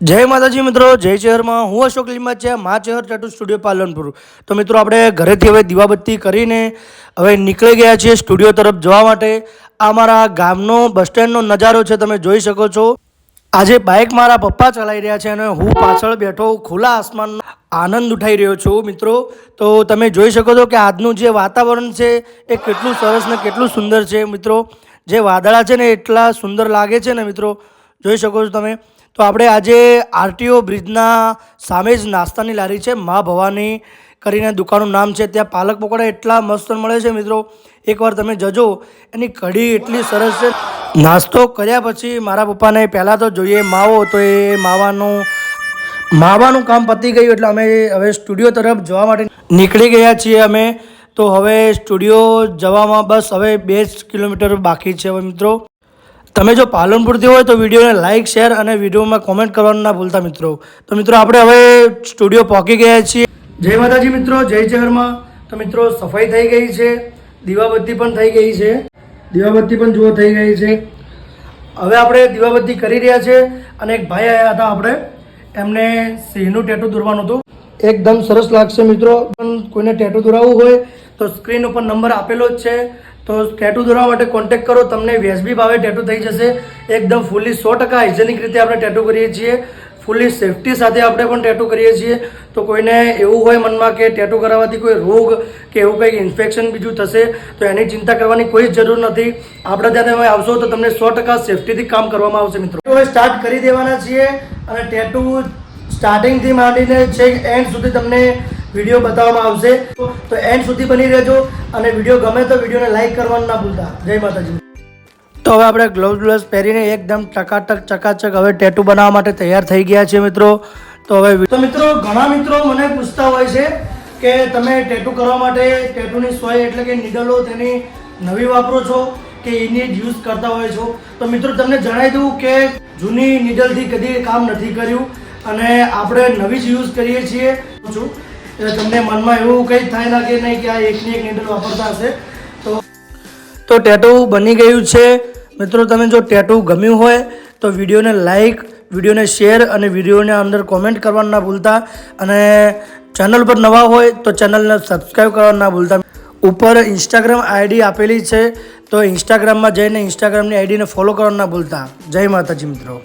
જય માતાજી મિત્રો, જય શહેરમાં. હું અશોક છે, મા ચહેર ટેટુ સ્ટુડિયો પાલનપુર. તો મિત્રો, આપણે ઘરેથી હવે દીવાબત્તી કરીને હવે નીકળી ગયા છીએ સ્ટુડિયો તરફ જવા માટે. આ મારા ગામનો બસ સ્ટેન્ડનો નજારો છે, તમે જોઈ શકો છો. આજે બાઇક મારા પપ્પા ચલાવી રહ્યા છે અને હું પાછળ બેઠો ખુલ્લા આસમાનનો આનંદ ઉઠાઈ રહ્યો છું મિત્રો. તો તમે જોઈ શકો છો કે આજનું જે વાતાવરણ છે, એ કેટલું સરસ ને કેટલું સુંદર છે મિત્રો. જે વાદળા છે ને, એટલા સુંદર લાગે છે ને મિત્રો. જોઈ શકો છો તમે. તો આપણે આજે આરટીઓ બ્રિજના સામે જ નાસ્તાની લારી છે, મા ભવાની કરીને દુકાનનું નામ છે. ત્યાં પાલક પકોડા એટલા મસ્ત મળે છે મિત્રો. એકવાર તમે જજો, એની કઢી એટલી સરસ છે. નાસ્તો કર્યા પછી મારા પપ્પાને પહેલાં તો જોઈએ માવો, તો એ માવાનું માવાનું કામ પતી ગયું એટલે અમે હવે સ્ટુડિયો તરફ જવા માટે નીકળી ગયા છીએ અમે. તો હવે સ્ટુડિયો જવામાં બસ હવે બે કિલોમીટર બાકી છે હવે મિત્રો. તમે જો પાલનપુરથી હોય તો વિડીયોને લાઇક શેર અને વિડીયોમાં કોમેન્ટ કરવાનું ના ભૂલતા મિત્રો. તો મિત્રો, આપણે હવે સ્ટુડિયો પહોંચી ગયા છીએ. જય માતાજી મિત્રો, જય જહરમાં. તો મિત્રો, સફાઈ થઈ ગઈ છે. દીવાબત્તી પણ થઈ ગઈ છે. દીવાબત્તી પણ જુઓ, થઈ ગઈ છે. હવે આપણે દીવાબત્તી કરી રહ્યા છે અને એક ભાઈ આવ્યા હતા આપણે. એમને સિંહનું ટેટુ દોરવાનું હતું. એકદમ સરસ લાગશે મિત્રો. પણ કોઈને ટેટુ દોરાવવું હોય તો સ્ક્રીન ઉપર નંબર આપેલો જ છે. તો ટેટુ દોરવા માટે કોન્ટેક કરો, તમને વ્યાજબી ભાવે ટેટુ થઈ જશે. એકદમ ફૂલી સો ટકા હાઇજેનિક રીતે આપણે ટેટુ કરીએ છીએ. ફૂલ્લી સેફટી સાથે આપણે પણ ટેટુ કરીએ છીએ. તો કોઈને એવું હોય મનમાં કે ટેટુ કરાવવાથી કોઈ રોગ કે એવું કંઈક ઇન્ફેક્શન બીજું થશે, તો એની ચિંતા કરવાની કોઈ જ જરૂર નથી. આપણે ત્યાં તમે આવશો તો તમને સો ટકા સેફટીથી કામ કરવામાં આવશે, મિત્રો. હવે સ્ટાર્ટ કરી દેવાના છીએ અને ટેટુ સ્ટાર્ટિંગથી માંડીને છેક એન્ડ સુધી તમને વીડિયો બતાવવામાં આવશે. તો એન્ડ સુધી બની રહેજો. અને વીડિયો ગમે તો વિડીયોને લાઈક કરવાનું ના ભૂલતા. જય માતાજી. તો હવે આપણે ગ્લોવ્સ ગ્લોવ્સ પહેરીને એકદમ ટકાટક ચકાચક હવે ટેટુ બનાવવા માટે તૈયાર થઈ ગયા છે મિત્રો. તો હવે તો મિત્રો ઘણા મિત્રો મને પૂછતા હોય છે કે તમે ટેટુ કરવા માટે ટેટુની સોય એટલે કે નીડલો તેની નવી વાપરો છો કે એની જ યુઝ કરતા હોય છો? તો મિત્રો તમને જણાવી દઉં કે જૂની નીડલથી કદી કામ નથી કર્યું અને આપણે નવી જ યુઝ કરીએ છીએ. છું એટલે તમને મનમાં એવું કંઈ થાય ના કે નહીં કે આ એકની એક નીડલ વાપરતા હશે, તો તો ટેટુ બની ગયું છે. મિત્રો, તમે જો ટેટુ ગમ્યું હોય, તો વિડીયોને લાઈક વિડીયોને શેર અને વિડીયોને અંદર કોમેન્ટ કરવાનું ના ભૂલતા. અને ચેનલ પર નવા હોય, તો ચેનલને સબસ્ક્રાઈબ કરવાનું ના ભૂલતા. ઉપર ઇન્સ્ટાગ્રામ આઈડી આપેલી છે, તો ઇન્સ્ટાગ્રામમાં જઈને ઇન્સ્ટાગ્રામની આઈડીને ફોલો કરવાનું ના ભૂલતા. જય માતાજી, મિત્રો.